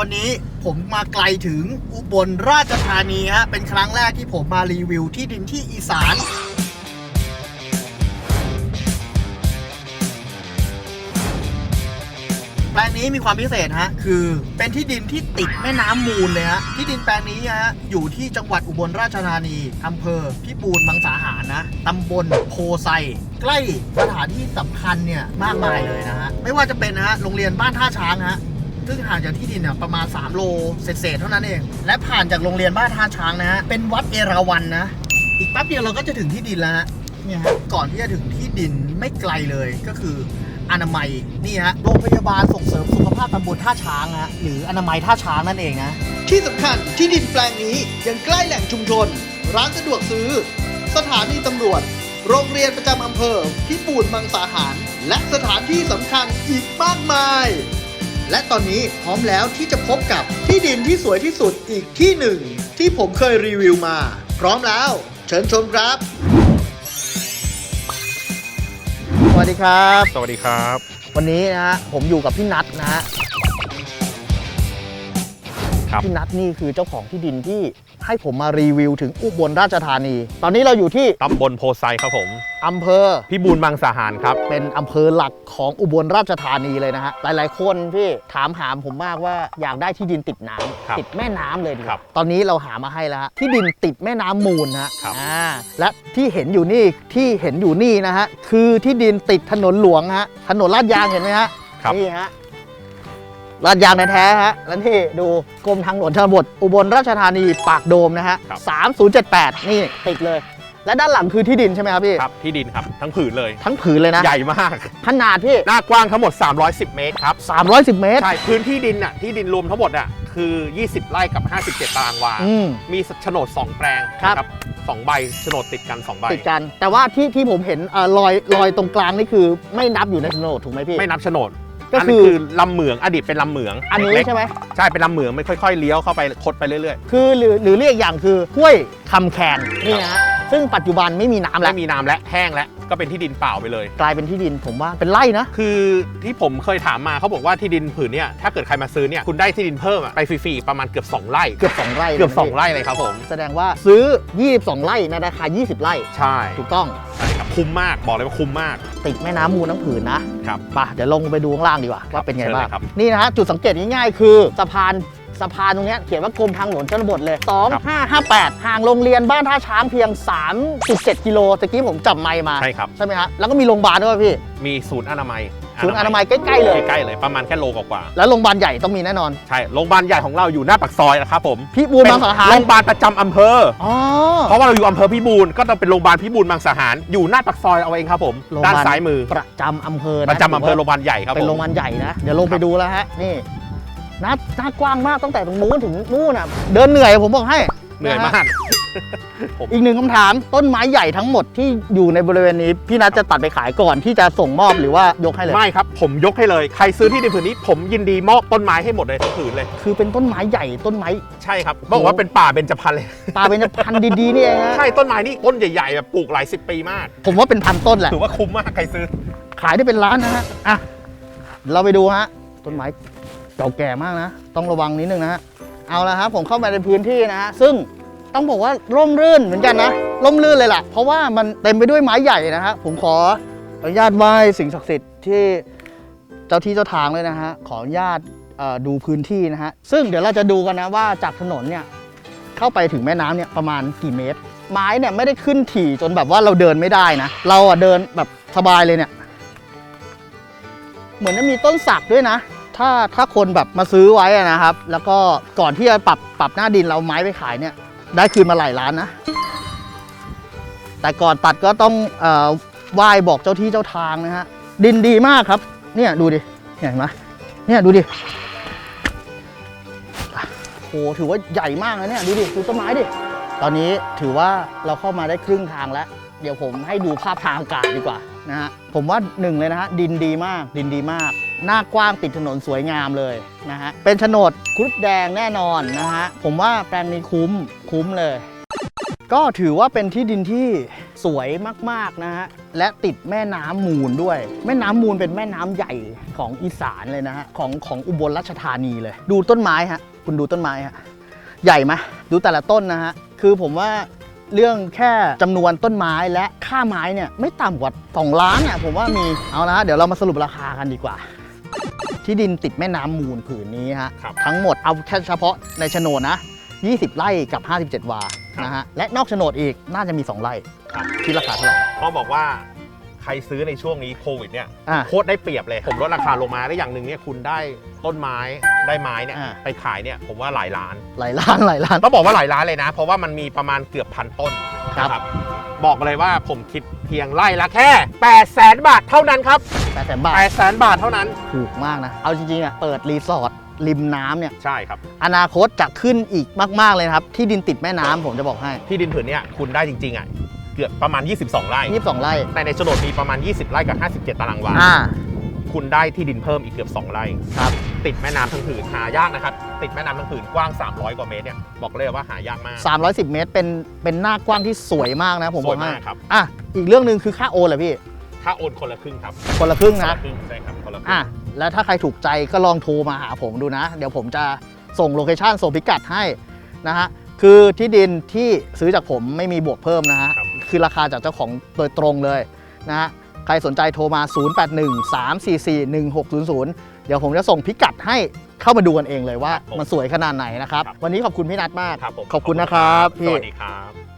วันนี้ผมมาไกลถึงอุบลราชธานีฮะ เป็นครั้งแรกที่ผมมารีวิวที่ดินที่อีสาน แปลงนี้มีความพิเศษฮะ คือเป็นที่ดินที่ติดแม่น้ำมูลเลยฮะ ที่ดินแปลงนี้ฮะ อยู่ที่จังหวัดอุบลราชธานีอำเภอพิบูลมังสาหารนะตำบลโพไซใกล้สถานที่สำคัญเนี่ยมากมายเลยนะฮะ ไม่ว่าจะเป็นนะฮะโรงเรียนบ้านท่าช้างฮะ ซึ่งห่างจากที่ดินเนี่ยประมาณ 3 โลเศษๆเท่านั้นเอง และผ่านจากโรงเรียนบ้านท่าช้างนะฮะเป็นวัดเอราวันนะ อีกแป๊บเดียวเราก็จะถึงที่ดินแล้วฮะเนี่ยฮะก่อนที่จะถึงที่ดินไม่ไกลเลยก็คืออนามัยนี่ฮะโรงพยาบาลส่งเสริมสุขภาพตำบลท่าช้างฮะหรืออนามัยท่าช้างนั่นเองนะที่สำคัญที่ดินแปลงนี้ยังใกล้แหล่งชุมชน ร้านสะดวกซื้อ สถานีตำรวจ โรงเรียนประจำอำเภอพิบูลมังสาหาร และสถานที่สำคัญอีกมากมาย และตอนนี้พร้อมแล้วที่จะพบกับที่ดินที่สวยที่สุดอีกที่หนึ่ง ที่ผมเคยรีวิวมา พร้อมแล้ว เชิญชมครับ สวัสดีครับ สวัสดีครับ วันนี้นะฮะผมอยู่กับพี่นัทนะฮะ ครับ พี่นัทนี่คือเจ้าของที่ดินที่ให้ผมมารีวิวถึงอุบลราชธานี ตอนนี้เราอยู่ที่ตำบลโพไซครับผมอำเภอพี่บูลมังสาหารครับ เป็นอำเภอหลักของอุบลราชธานีเลยนะฮะ หลายๆ คนพี่ถามหามผมมากว่าอยากได้ที่ดินติดน้ำครับติดแม่น้ำเลยดีกครัว่าบตอนนี้เราหามาให้แล้วฮะที่ดินติดแม่น้ำมูลฮะครับ อ่าและที่เห็นอยู่นี่ที่เห็นอยู่นี่นะฮะคือที่ดินติดถนนหลวงฮะถนนลาดยางเห็นไหมฮะครับ นี่ฮะ ลาดยางแท้ๆฮะ แล้วนี่ดูกรมทางหลวงชนบท อุบลราชธานีปากโดมนะฮะครับ3078นี่ติดเลย และด้านหลังคือที่ดินใช่ไหมครับพี่ ครับที่ดินครับทั้งผืนเลย ทั้งผืนเลยนะ ใหญ่มาก ขนาดพี่ หน้ากว้างทั้งหมด 310 เมตรครับ 310 เมตร ใช่ พื้นที่ดินน่ะที่ดินรวมทั้งหมดอะคือ 20 ไร่กับ 57 ตารางวา อืม มีโฉนด 2 แปลงครับ นะสองใบโฉนดติดกัน 2 ใบ ติดกัน แต่ว่าที่ที่ผมเห็นเอ่อรอยรอยตรงกลางนี่คือไม่นับอยู่ในโฉนดถูกไหมพี่ ไม่นับโฉนด ก็อันคืนี้อคือลำเหมืองอดีตเป็นลำเหมืองอันนี้เล็กๆใช่ไหมใช่เป็นลำเหมืองไม่ค่อยๆเลี้ยวเข้าไปคดไปเรื่อยคือหรือหรือเรียกอย่างคือห้วยคำแคนนี่นะฮะซึ่งปัจจุบันไม่มีน้ำๆแล้ไม่วมีน้ำและแห้งแล้วก็เป็นที่ดินเปล่าไปเลย กลายเป็นที่ดินผมว่าเป็นไร่นะคือที่ผมเคยถามมาเขาบอกว่าที่ดินผืนเนี่ยถ้าเกิดใครมาซื้อเนี่ยคุณได้ที่ดินเพิ่มอะไปฟรีๆประมาณเกือบ2ไร่เกือบ2ไร่เกือบลยนะพี่2ไร่เลยครับผมแสดงว่าซื้อ 22 ไร่ในราคา 20 ไร่ ใช่ถูกต้อง ใช่ครับ คุ้มมากบอกเลยว่าคุ้มมาก ติดแม่น้ำมูลทั้งผืนนะครับ ไปเดี๋ยวลงไปดูข้างล่างดีกว่าครับว่าเป็นไงเชิญบ้างเลยครับ นี่นะฮะจุดสังเกตง่ายๆคือสะพานสะพานตรงเนี้ยเขียนว่ากรมทางหลวงชนบทเลย 2558 ห่างโรงเรียนบ้านท่าช้างเพียง 3.7 กิโลตะกี้ผมจับไมค์มา ใช่ครับ ใช่ไหมฮะแล้วก็มีโรงพยาบาลด้วยพี่ มีศูนย์อนามัย ศูนย์อนามัยใกล้ๆเลยใกล้ๆเลยประมาณแค่โลกว่าแล้วโรงพยาบาลใหญ่ต้องมีแน่นอนๆใช่โรงพยาบาลใหญ่ของเราอยู่หน้าปากซอยนะครับผมพี่บูลบางสาหารโรงพยาบาลประจำอำเภออ๋อ เพราะว่าเราอยู่อำเภอพิบูลก็ต้องเป็นโรงพยาบาลพิบูลบางสาหารอยู่หน้าปากซอยเอาเองครับผมโรงพยาบาลด้านซ้ายมือ ประจำอำเภอนะประจำอำเภอโรงพยาบาลใหญ่ครับเป็นผมโรงพยาบาลใหญ่นะ เดี๋ยวลงไปดูแล้วฮะ นี่หน้าหน้ากว้างมากตั้งแต่ตรงนู้นถึงนู่นอะ เดินเหนื่อยผมบอกให้เหนื่อยะฮะมาก ผมอีกหนึ่งคำถามต้นไม้ใหญ่ทั้งหมดที่อยู่ในบริเวณนี้พี่นัทจะตัดไปขายก่อนที่จะส่งมอบหรือว่ายกให้เลย ไม่ครับ ผมยกให้เลยใครซื้อที่ดินผืนนี้ ผมยินดีมอบต้นไม้ให้หมดเลยทั้งผืนเลย คือเป็นต้นไม้ใหญ่ต้นไม้ใช่ครับบอกว่าเป็นป่าเบญจพรรณเลย ป่าเป็นพันธุ์ดีๆนี่เองฮะใช่ต้นไม้นี่ต้นใหญ่ๆแบบปลูกหลายสิบปีมาก ผมว่าเป็นพันต้นแหละถือว่าคุ้มมากใครซื้อ ขายได้เป็นล้านนะฮะอะเราไปดูฮะต้นไม้เก่าแก่มากนะ ต้องระวังนิดนึงนะฮะเอาละครับผมเข้ามาในพื้นที่นะฮะซึ่ง ต้องบอกว่าร่มรื่นเหมือนกันนะ ร่มรื่นเลยล่ะ เพราะว่ามันเต็มไปด้วยไม้ใหญ่นะฮะผมขออนุญาตไหว้สิ่งศักดิ์สิทธิ์ที่เจ้าที่เจ้าทางเลยนะฮะขออนุญาตดูพื้นที่นะฮะซึ่งเดี๋ยวเราจะดูกันนะว่าจากถนนเนี่ยเข้าไปถึงแม่น้ำเนี่ยประมาณกี่เมตร ไม้เนี่ยไม่ได้ขึ้นถี่จนแบบว่าเราเดินไม่ได้นะ เราอะเดินแบบสบายเลยเนี่ย เหมือนจะมีต้นสักด้วยนะ ถ้าถ้าคนแบบมาซื้อไว้นะครับ แล้วก็ก่อนที่จะปรับปรับหน้าดินเราไม้ไปขายเนี่ย ได้คืนมาหลายล้านนะ แต่ก่อนตัดก็ต้องอ่อไหว้บอกเจ้าที่เจ้าทางนะฮะ ดินดีมากครับ เนี่ยดูดิเนี่ยเห็นไหมเนี่ยดูดิ โหถือว่าใหญ่มากนะเนี่ยดูดิดูต้นไม้ดิ ตอนนี้ถือว่าเราเข้ามาได้ครึ่งทางแล้ว เดี๋ยวผมให้ดูภาพทางอากาศดีกว่านะฮะ ผมว่าหนึ่งเลยนะฮะดินดีมากดินดีมาก หน้ากว้างติดถนนสวยงามเลยนะฮะ เป็นโฉนดครุฑแดงแน่นอนนะฮะ ผมว่าแปลงนี้คุ้มคุ้มเลย ก็ถือว่าเป็นที่ดินที่สวยมากๆนะฮะ และติดแม่น้ำมูลด้วย แม่น้ำมูลเป็นแม่น้ำใหญ่ของอีสานเลยนะฮะ ของของอุบลราชธานีเลย ดูต้นไม้ฮะ คุณดูต้นไม้ฮะ ใหญ่ไหมดูแต่ละต้นนะฮะ คือผมว่าเรื่องแค่จำนวนต้นไม้และค่าไม้เนี่ยไม่ต่ำกว่า 2 ล้านอะผมว่ามีเอาละฮะเดี๋ยวเรามาสรุปราคากันดีกว่า ที่ดินติดแม่น้ำมูลผืนนี้ฮะครับทั้งหมดเอาแค่เฉพาะในโฉนดนะ 20 ไร่กับ 57 วาครับนะฮะและนอกโฉนดอีกน่าจะมี 2 ไร่ครับ ที่ราคาเท่าไหร่ ต้องบอกว่าใครซื้อในช่วงนี้โควิดเนี่ยอะโคตรได้เปรียบเลย ผมลดราคาลงมาได้อย่างหนึ่งเนี่ยคุณได้ต้นไม้ได้ไม้เนี่ยอ่าไปขายเนี่ยผมว่าหลายล้าน หลายล้านหลายล้าน ต้องบอกว่าหลายล้านเลยนะ เพราะว่ามันมีประมาณเกือบพันต้นครับ นะ บอกเลยว่าผมคิดเพียงไร่ละแค่8 0 0แสนบาทเท่านั้นครับแปดแสนบาท8 0 0แสนบาทเท่านั้น ถูกมากนะ เอาจริงๆอะเปิดรีสอร์ทริมน้ำเนี่ย ใช่ครับ อนาคตจะขึ้นอีกมากๆเลยนะครับ ที่ดินติดแม่น้ำผมจะบอกให้ที่ดินผืนเนี่ยคุณได้จริง ๆ อะ เกือบประมาณ 22 ไร่22ไร่แต่ในโฉนดมีประมาณ 20 ไร่กับ 57 ตารางวา อ่า คุณได้ที่ดินเพิ่มอีกเกือบ 2 ไร่ครับ ติดแม่น้ำทั้งผืนหายากนะครับ ติดแม่น้ำทั้งผืนกว้าง 300 กว่าเมตรเนี่ยบอกเลยว่าหายากมาก 310 เมตรเป็นเป็นหน้ากว้างที่สวยมากนะผมบสอวยกให้มากครับอะอีกเรื่องหนึ่งคือค่าโอนเหรอพี่ถ้าโอนคนละครึ่งครับคนละครึ่งคนนะละครึ่งใช่ครับคนละครึ่งอะแล้วถ้าใครถูกใจก็ลองโทรมาหาผมดูนะ เดี๋ยวผมจะส่งโลเคชันส่งพิกัดให้นะฮะคือที่ดินที่ซื้อจากผมไม่มีบวกเพิ่มนะฮะครับคือราคาจากเจ้าของโดยตรงเลยนะฮะ ใครสนใจโทรมา 0813441600 เดี๋ยวผมจะส่งพิกัดให้เข้ามาดูกันเองเลยว่าครับผมมันสวยขนาดไหนนะครับครับ วันนี้ขอบคุณพี่นัทมาก ครับผมขอบคุณนะครับสพี่วัสดีครับ